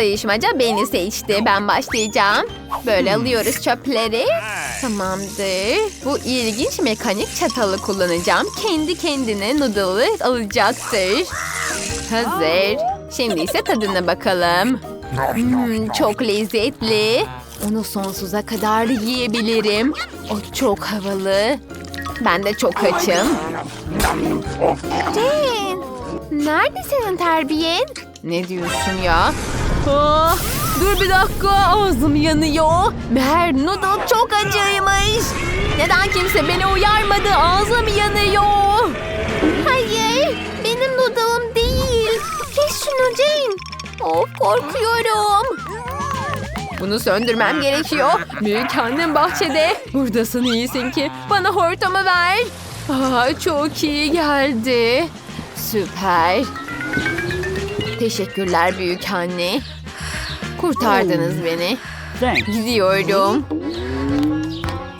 Sayışmaca beni seçti. Ben başlayacağım. Böyle alıyoruz çöpleri. Tamamdır. Bu ilginç mekanik çatalı kullanacağım. Kendi kendine noodle'ı alacaktır. Hazır. Şimdi ise tadına bakalım. Hmm, çok lezzetli. Onu sonsuza kadar yiyebilirim. O çok havalı. Ben de çok açım. Jane, nerede senin terbiyen? Ne diyorsun ya? Ah, dur bir dakika ağzım yanıyor. Meğer noodle çok acıymış. Neden kimse beni uyarmadı ağzım yanıyor. Hayır benim noodle'ım değil. Kes şunu Jane. Of korkuyorum. Bunu söndürmem gerekiyor. Büyük annem bahçede. Buradasın iyisin ki. Bana hortumu ver. Aa, çok iyi geldi. Süper. Teşekkürler büyük anne. Kurtardınız beni. Gidiyorum.